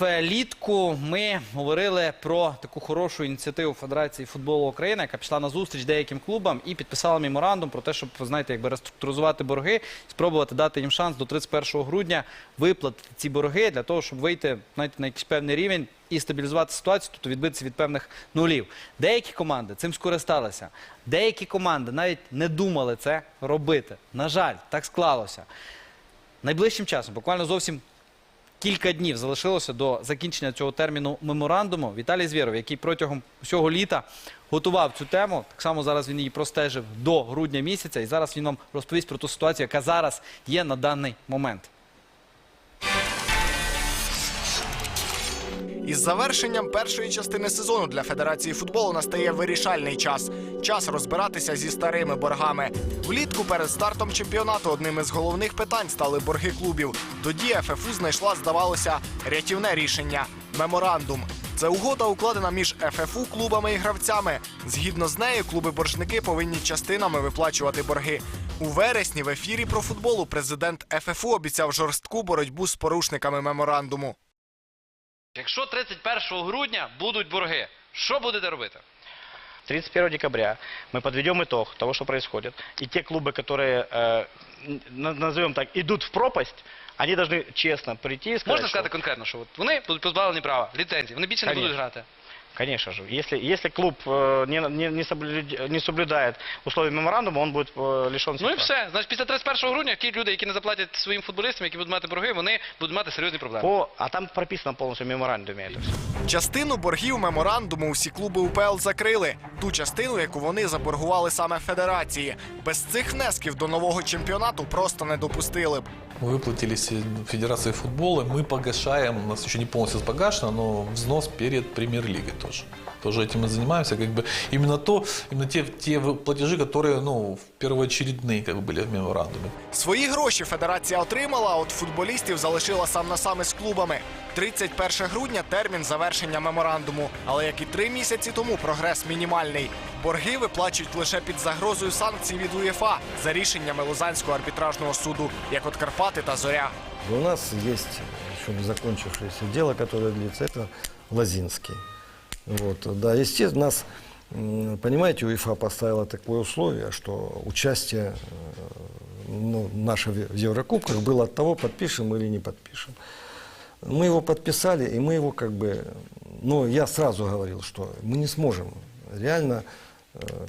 влітку ми говорили про таку хорошу ініціативу Федерації футболу України, яка пішла на зустріч деяким клубам і підписала меморандум про те, щоб знаєте, якби реструктуризувати борги, спробувати дати їм шанс до 31 грудня виплатити ці борги для того, щоб вийти знаєте, на якийсь певний рівень і стабілізувати ситуацію, тобто відбитися від певних нулів. Деякі команди цим скористалися. Деякі команди навіть не думали це робити. На жаль, так склалося. Найближчим часом, буквально зовсім кілька днів залишилося до закінчення цього терміну меморандуму. Віталій Звєров, який протягом всього літа готував цю тему, так само зараз він її простежив до грудня місяця, і зараз він вам розповість про ту ситуацію, яка зараз є на даний момент. Із завершенням першої частини сезону для Федерації футболу настає вирішальний час. Час розбиратися зі старими боргами. Влітку перед стартом чемпіонату одним із головних питань стали борги клубів. Тоді ФФУ знайшла, здавалося, рятівне рішення меморандум. Це угода укладена між ФФУ клубами і гравцями. Згідно з нею, клуби-боржники повинні частинами виплачувати борги. У вересні в ефірі про футболу президент ФФУ обіцяв жорстку боротьбу з порушниками меморандуму. Якщо 31 грудня будуть борги, що будете робити? 31 декабря мы подведем итог того, что происходит. И те клубы, которые, э, н- назовем так, идут в пропасть, они должны честно прийти и сказать, Можна что- сказати конкретно, що от вони будуть позбавлені права, ліцензії, вони більше не Конечно. будуть грати. Конечно же. Если, если клуб э, не, не, не, соблюд- не соблюдает условия меморандума, он будет э, лишен Ну і прав. все. Значить, після 31 грудня ті люди, які не заплатять своїм футболістам, які будуть мати борги, вони будуть мати серйозні проблеми. По, а там прописано полностью в меморандуме это все. Частину боргів меморандуму усі клуби УПЛ закрили. Ту частину, яку вони заборгували саме федерації. Без цих внесків до нового чемпіонату просто не допустили б. Мы выплатились Федерации футбола, мы погашаем, у нас еще не полностью погашено, но взнос перед премьер-лигой тоже. Тоже этим мы занимаемся, как бы именно то, именно те, те вы- платежи, которые, ну, первоочередные, как бы были в меморандуме. Свої гроші федерація отримала, а от футболістів залишила сам на сам із клубами. 31 грудня термін завершення меморандуму. Але як і три місяці тому, прогрес мінімальний. Борги виплачують лише під загрозою санкцій від УЄФА за рішеннями Лозанського арбітражного суду, як от Карпати та Зоря. У нас есть еще не закончившееся дело, которое длится, это Лозинский. Вот, да, естественно, нас, м, понимаете, УЕФА поставила такое условие, что участие э, ну, наше в в Еврокубках было от того, подпишем или не подпишем. Мы его подписали, и мы его как бы, ну, я сразу говорил, что мы не сможем реально э,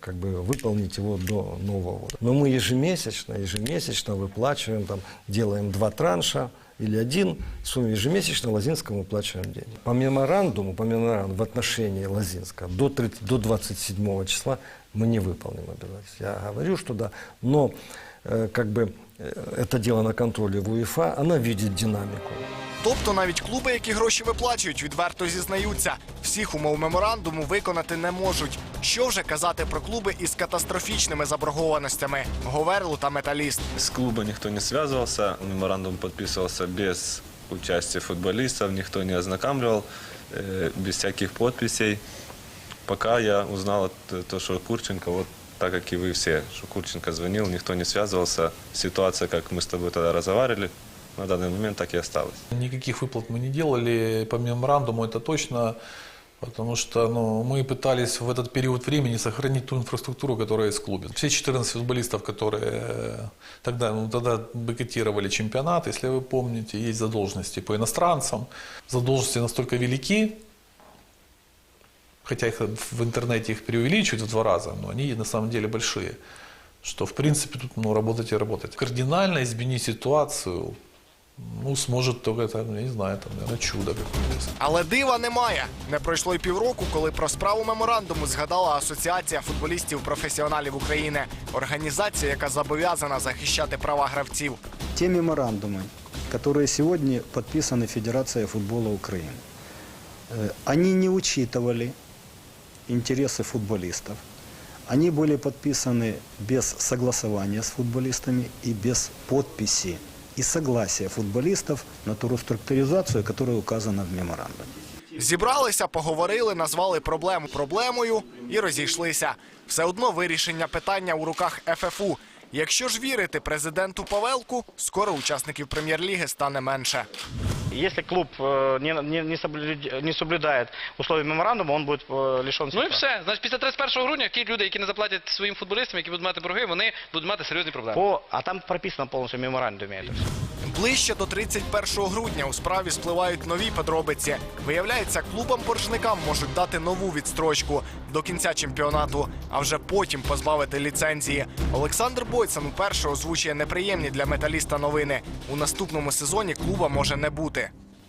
как бы выполнить его до Нового года. Но мы ежемесячно, ежемесячно выплачиваем, там, делаем два транша или один, в сумме ежемесячно Лозинскому выплачиваем деньги. По меморандуму, по меморандуму в отношении Лозинского до, 30 до 27 числа мы не выполним обязательства. Я говорю, что да, но э, как бы э, это дело на контроле в УЕФА, она видит динамику. Тобто навіть клуби, які гроші виплачують, відверто зізнаються. Всіх умов меморандуму виконати не можуть. Що вже казати про клуби із катастрофічними заборгованостями Говерлу та Металіст. С клуба никто не связывался, меморандум подписывался без участия футболистов, никто не ознакомливал, э, без всяких подписей. Пока я узнал от- то, что Курченко, вот так как и вы все, что Курченко звонил, никто не связывался. Ситуация, как мы с тобой тогда разговаривали, на данный момент так и осталась. Никаких выплат мы не делали по меморандуму, это точно, Потому что ну, мы пытались в этот период времени сохранить ту инфраструктуру, которая есть в клубе. Все 14 футболистов, которые э, тогда, ну, тогда бойкотировали чемпионат, если вы помните, есть задолженности по иностранцам. Задолженности настолько велики, хотя их в интернете их преувеличивают в два раза, но они на самом деле большие, что в принципе тут ну, работать и работать. Кардинально изменить ситуацию ну, сможет только, это, я не знаю, там, наверное, чудо какое-то. Але дива немає. Не пройшло й півроку, коли про справу меморандуму згадала Асоціація футболістів-професіоналів України, організація, яка зобов'язана захищати права гравців. Те меморандумы, которые сегодня подписаны Федерацией футбола Украины, э, они не учитывали интересы футболистов. Они были подписаны без согласования с футболистами и без подписи и согласия футболистов на ту реструктуризацию, которая указана в меморандуме. Зібралися, поговорили, назвали проблему проблемою і розійшлися. Все одно вирішення питання у руках ФФУ. Якщо ж вірити президенту Павелку, скоро учасників прем'єр-ліги стане менше. Если клуб э, не, не, не, соблюд- не соблюдает условия меморандума, он будет э, лишен Ну і состава. все. Значить, після 31 грудня ті люди, які не заплатять своїм футболістам, які будуть мати борги, вони будуть мати серйозні проблеми. По, а там прописано полностью в меморандуме это все. Ближче до 31 грудня у справі спливають нові подробиці. Виявляється, клубам-боржникам можуть дати нову відстрочку до кінця чемпіонату, а вже потім позбавити ліцензії. Олександр Бойцан уперше озвучує неприємні для металіста новини. У наступному сезоні клуба може не бути.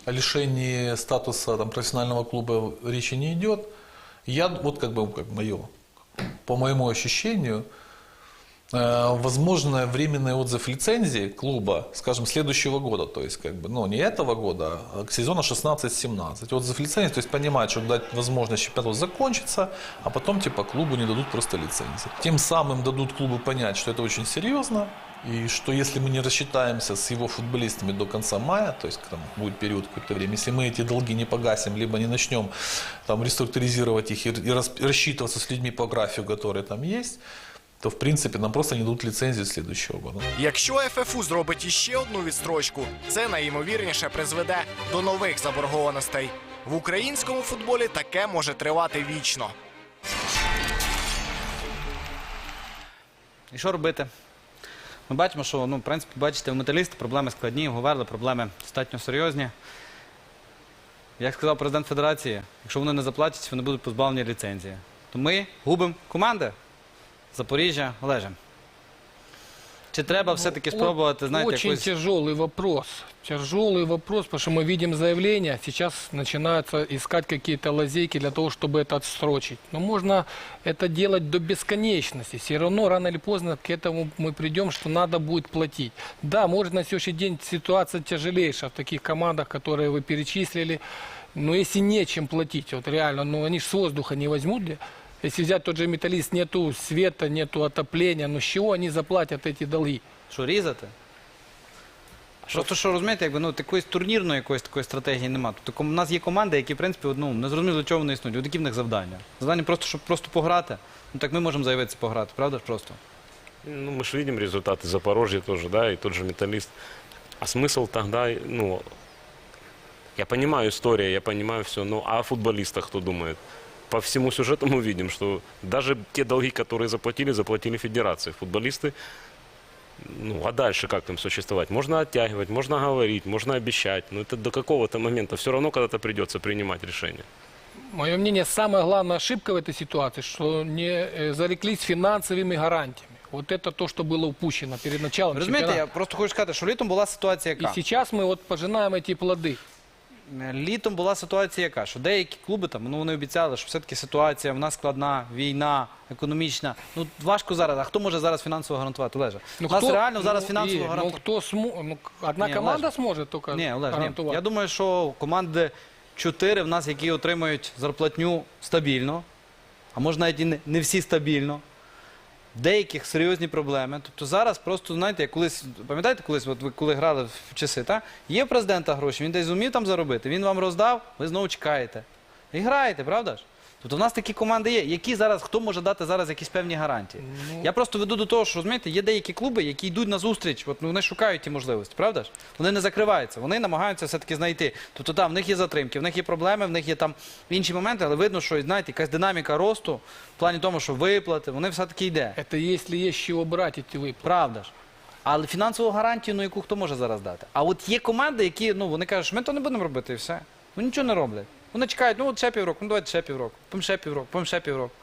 О лишении статуса там, профессионального клуба речи не идет. Я, вот как бы, как мое, по моему ощущению, возможно, временный отзыв лицензии клуба, скажем, следующего года, то есть, как бы, ну, не этого года, а к сезону 16-17. Отзыв лицензии, то есть, понимать, что дать возможность чемпионату закончиться, а потом, типа, клубу не дадут просто лицензии. Тем самым дадут клубу понять, что это очень серьезно, и что если мы не рассчитаемся с его футболистами до конца мая, то есть там будет период какое-то время, если мы эти долги не погасим, либо не начнем там реструктуризировать их и, и рас- рассчитываться с людьми по графику, который там есть, то в принципе нам просто не дадут лицензию следующего года. Якщо ФФУ зробить іще одну відстрочку, це найімовірніше призведе до нових заборгованостей. В українському футболі таке може тривати вічно. І що робити? Ми бачимо, що ну, в принципі, бачите, у металіста проблеми складні, говорили, проблеми достатньо серйозні. Як сказав президент Федерації, якщо вони не заплатять, вони будуть позбавлені ліцензії. То ми губимо команди Запоріжжя, Олеже. Чи треба все-таки спробувати, знаєте, Очень тяжелый вопрос. Тяжелый вопрос, потому что мы видим заявления, сейчас начинаются искать какие-то лазейки для того, чтобы это отсрочить. Но можно это делать до бесконечности. Все равно рано или поздно к этому мы придем, что надо будет платить. Да, может на сегодняшний день ситуация тяжелейшая в таких командах, которые вы перечислили. Но если нечем платить, вот реально, ну они ж с воздуха не возьмут ли? Если взять тот же металлист, нету света, нету отопления, ну с чего они заплатят эти долги? Що різати? Просто що розумієте, якби ну такої турнірної якоїсь такої стратегії немає. Тобто ком- у нас є команди, які в принципі ну, не зрозуміло, для чого вони існують. От які в них завдання? Завдання просто, щоб просто пограти. Ну так ми можемо заявитися пограти, правда ж просто? Ну, мы же видим результаты Запорожья тоже, да, и тот же металлист. А смысл тогда, ну, я понимаю история, я понимаю все, но а о футболистах кто думает? По всему сюжету мы видим, что даже те долги, которые заплатили, заплатили федерации. Футболисты, ну, а дальше как там существовать? Можно оттягивать, можно говорить, можно обещать, но это до какого-то момента все равно когда-то придется принимать решение. Мое мнение, самая главная ошибка в этой ситуации, что не э, зареклись финансовыми гарантиями. Вот это то, что было упущено перед началом Ви Розумієте, я чемпионата. просто хочу сказати, що літом була ситуація И яка? сейчас мы вот пожинаем эти плоды. Літом була ситуація яка, що деякі клуби там, ну вони обіцяли, що все-таки ситуація в нас складна, війна, економічна. Ну важко зараз. А хто може зараз фінансово гарантувати? Олеже? у нас реально зараз ну, фінансово Игорь, ну, гарантувати. кто смо... ну, одна Не, команда Олеж. сможет только Ні, Олеж, ні. Я думаю, що команди 4 в нас, які отримують зарплатню стабільно, а може навіть і не всі стабільно. Деяких серйозні проблеми. Тобто зараз просто, знаєте, колись, пам'ятаєте, колись, от ви коли грали в часи, та? є президента гроші, він десь зумів там заробити, він вам роздав, ви знову чекаєте. І граєте, правда ж? Тобто в нас такі команди є, які зараз, хто може дати зараз якісь певні гарантії. Я просто веду до того, що розумієте, є деякі клуби, які йдуть на зустріч, от, ну, вони шукають ті можливості, правда ж? Вони не закриваються, вони намагаються все-таки знайти. Тобто там в них є затримки, в них є проблеми, в них є там інші моменти, але видно, що знаєте, якась динаміка росту в плані тому, що виплати, вони все-таки йде. Это если есть с чего брать эти выплаты. Правда ж. Але фінансову гарантію, ну яку хто може зараз дати? А от є команди, які ну вони кажуть, що ми то не будемо робити і все. Ну нічого не роблять. Вони чекають, ну от ще півроку, ну давайте ще півроку, потім ще півроку, потім ще півроку,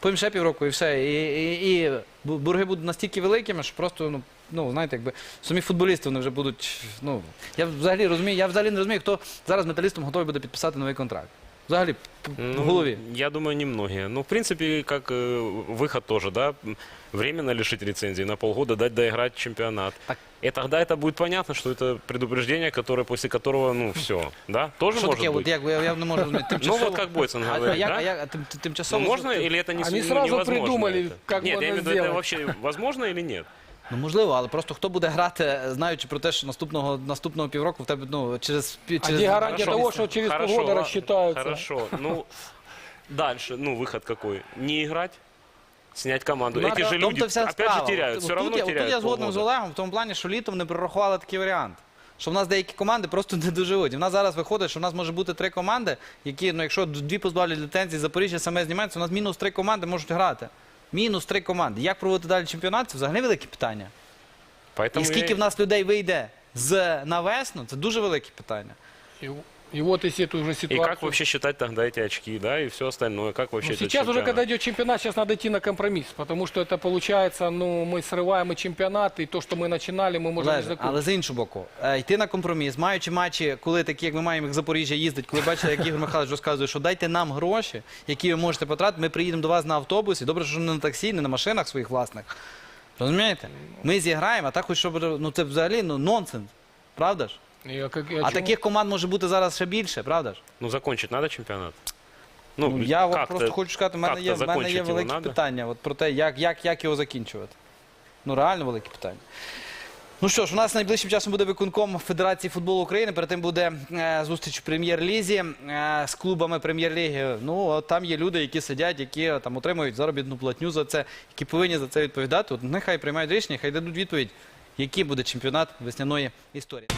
потім ще півроку і все. І, і, і борги будуть настільки великими, що просто, ну, ну знаєте, якби самі футболісти вони вже будуть. Ну, я взагалі розумію, я взагалі не розумію, хто зараз металістом готовий буде підписати новий контракт. Взагалі, п- в Ну, голові. Я думаю, немногие. Ну, в принципе, как э, выход тоже, да, м, временно лишить лицензии, на полгода дать доиграть чемпионат. Так. И тогда это будет понятно, что это предупреждение, которое, после которого, ну, все, да, тоже Що может таке, быть. от як я, я не можу розуміти. Ну, Тимчасово. вот как Бойцен а, а, говорит, як, да? а як, а тим, тим- Ну, тимчасово можно що- или это не, Они ну, сразу невозможно придумали, это? как Нет, можно я имею в виду, это сделать. вообще возможно или нет? Ну можливо, але просто хто буде грати, знаючи про те, що наступного наступного півроку в тебе ну через пі- А через где гарантия Хорошо. того, что через Хорошо, полгода рассчитаются? Хорошо, ну, дальше, ну, выход какой? Не играть, снять команду. Надо- Эти же В люди то вся опять справа. же теряют, От все тут равно я, от тут теряют я згоден з полгода. Олегом в тому плані, що літом не прорахували такий варіант. що в нас деякі команди просто не доживуть. І в нас зараз виходить, що в нас може бути три команди, які, ну якщо дві позбавлять ліцензії, Запоріжжя саме знімається, у нас мінус три команди можуть грати. Мінус три команди. Як проводити далі чемпіонат? Це взагалі велике питання. Поэтому І скільки я- в нас людей вийде з на весну, це дуже велике питання. И, и вот если эту уже И ситуацию... как вообще считать тогда эти очки, да, и все остальное? Как вообще Ну, этот сейчас уже, чемпионат? когда идет чемпионат, сейчас надо идти на компромисс, потому что это получается, ну, мы срываем и чемпионат, и то, что мы начинали, мы можем не Олеже, закончить. але з іншого боку, е, йти на компроміс, маючи матчі, коли такі, як ми маємо, як Запоріжжя їздить, коли бачите, як Ігор Михайлович розказує, що дайте нам гроші, які ви можете потратити, ми приїдемо до вас на автобусі. Добре, що не на таксі, не на машинах своїх власних. Розумієте? Ми зіграємо, а так хоч щоб ну це взагалі ну нонсенс. Правда ж? А как- о А чем- таких команд може бути зараз ще більше, правда ж? Ну, закончить надо чемпионат? Ну, я от как-то- просто хочу сказати, в мене как-то є, в мене закончить є его великі надо? питання от про те, як, як, як його закінчувати. Ну, реально великі питання. Ну що ж, у нас найближчим часом буде виконком Федерації футболу України. Перед тим буде е, зустріч в прем'єр-лізі е, з клубами прем'єр-ліги. Ну, от там є люди, які сидять, які е, там отримують заробітну платню за це, які повинні за це відповідати. От нехай приймають рішення, хай дадуть відповідь, який буде чемпіонат весняної історії.